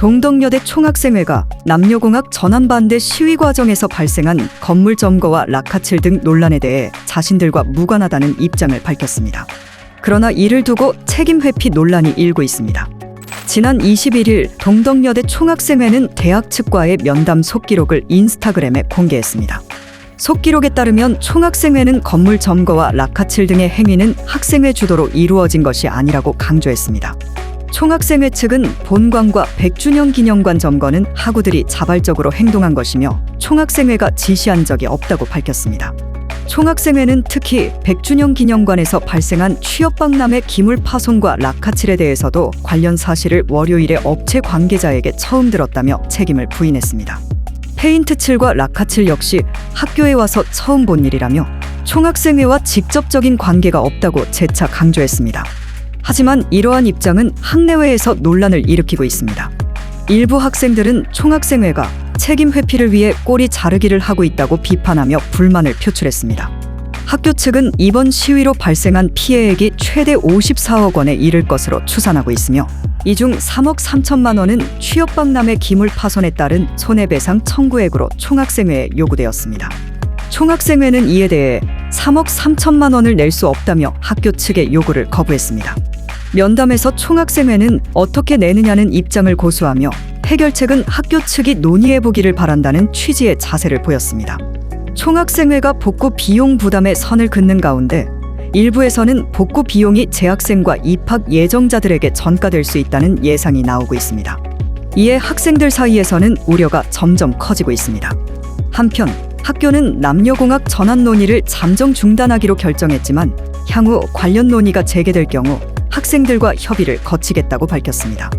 동덕여대 총학생회가 남녀공학 전환반대 시위 과정에서 발생한 건물 점거와 라카칠 등 논란에 대해 자신들과 무관하다는 입장을 밝혔습니다. 그러나 이를 두고 책임 회피 논란이 일고 있습니다. 지난 21일 동덕여대 총학생회는 대학 측과의 면담 속기록을 인스타그램에 공개했습니다. 속기록에 따르면 총학생회는 건물 점거와 라카칠 등의 행위는 학생회 주도로 이루어진 것이 아니라고 강조했습니다. 총학생회 측은 본관과 100주년 기념관 점거는 학우들이 자발적으로 행동한 것이며 총학생회가 지시한 적이 없다고 밝혔습니다. 총학생회는 특히 100주년 기념관에서 발생한 취업박람회 기물 파손과 라카칠에 대해서도 관련 사실을 월요일에 업체 관계자에게 처음 들었다며 책임을 부인했습니다. 페인트 칠과 라카칠 역시 학교에 와서 처음 본 일이라며 총학생회와 직접적인 관계가 없다고 재차 강조했습니다. 하지만 이러한 입장은 학내외에서 논란을 일으키고 있습니다. 일부 학생들은 총학생회가 책임 회피를 위해 꼬리 자르기를 하고 있다고 비판하며 불만을 표출했습니다. 학교 측은 이번 시위로 발생한 피해액이 최대 54억 원에 이를 것으로 추산하고 있으며 이 중 3억 3천만 원은 취업박람회 기물 파손에 따른 손해배상 청구액으로 총학생회에 요구되었습니다. 총학생회는 이에 대해 3억 3천만 원을 낼 수 없다며 학교 측의 요구를 거부했습니다. 면담에서 총학생회는 어떻게 내느냐는 입장을 고수하며 해결책은 학교 측이 논의해 보기를 바란다는 취지의 자세를 보였습니다. 총학생회가 복구 비용 부담에 선을 긋는 가운데 일부에서는 복구 비용이 재학생과 입학 예정자들에게 전가될 수 있다는 예상이 나오고 있습니다. 이에 학생들 사이에서는 우려가 점점 커지고 있습니다. 한편 학교는 남녀공학 전환 논의를 잠정 중단하기로 결정했지만 향후 관련 논의가 재개될 경우 학생들과 협의를 거치겠다고 밝혔습니다.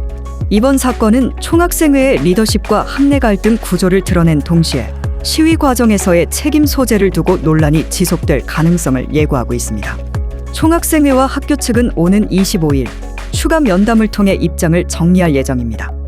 이번 사건은 총학생회의 리더십과 학내 갈등 구조를 드러낸 동시에 시위 과정에서의 책임 소재를 두고 논란이 지속될 가능성을 예고하고 있습니다. 총학생회와 학교 측은 오는 25일 추가 면담을 통해 입장을 정리할 예정입니다.